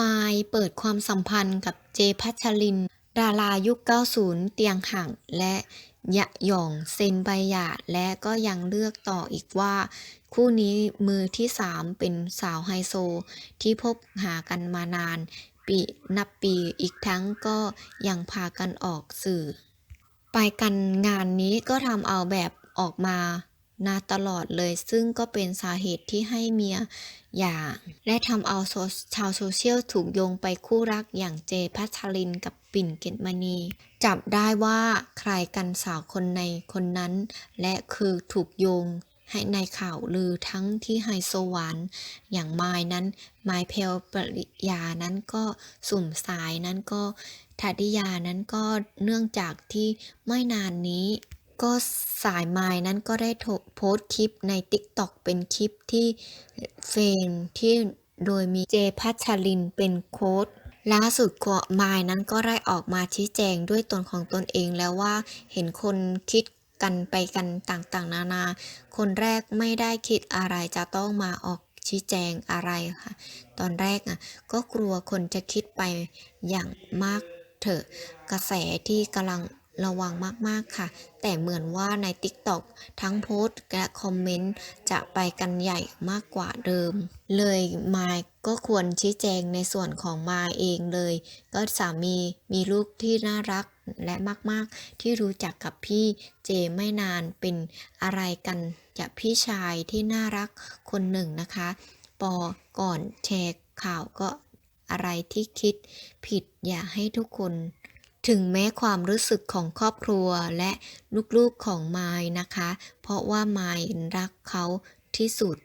มายเปิดความสัมพันธ์กับเจพัชริน ดารายุค 90 เตียงห่าง และยะหย่องเซนใบหย่าและก็ยังเลือกต่ออีกว่า คู่นี้มือที่สามเป็นสาวไฮโซ ที่พบหากันมานาน ปีนับปีอีกทั้งก็ยังพากันออกสื่อ ไปกันงานนี้ก็ทำเอาแบบออกมา นาตลอดเลยซึ่งก็เป็นสาเหตุที่ให้เมียหย่าและทำเอาชาวโซเชียลถูกโยงไปคู่รักอย่างเจพัชรินกับปิ่นเกตมณี จับได้ว่าใครกันสาวคนในคนนั้น และคือถูกโยงให้ในข่าวลือทั้งที่ไฮโซหวานอย่างไมายนั้นไมายเพลปริยานั้นก็สุ่มสายนั้นก็ทัดิยานั้นก็เนื่องจากที่ไม่นานนี้ ก็สายไมายนั้นก็ได้โพสต์คลิปใน TikTok เป็นคลิปที่เฟรมที่โดยมีเจพัชรินเป็นโค้ดล่าสุดก็มายนั้นก็ได้ออกมาชี้แจงด้วยตนของตนเองแล้วว่าเห็นคนคิดกันไปกันต่างๆ นานา คนแรกไม่ได้คิดอะไรจะต้องมาออกชี้แจงอะไรค่ะ ตอนแรกอะก็กลัวคนจะคิดไปอย่างมากเถอะ กระแสที่กำลัง ระวังมากๆค่ะ แต่เหมือนว่าใน TikTok ทั้งโพสต์และคอมเมนต์จะไปกันใหญ่มากกว่าเดิม เลยมายก็ควรชี้แจงในส่วนของมายเองเลย ก็สามีมีลูกที่น่ารักและมากๆ ที่รู้จักกับพี่เจไม่นานเป็นอะไรกันจากพี่ชายที่น่ารักคนหนึ่งนะคะ ปอก่อนแชร์ข่าวก็อะไรที่คิดผิดอย่าให้ทุกคน ถึงแม้ความรู้สึกของครอบครัวและลูกๆของไมล์นะคะ เพราะว่าไมล์รักเขาที่สุด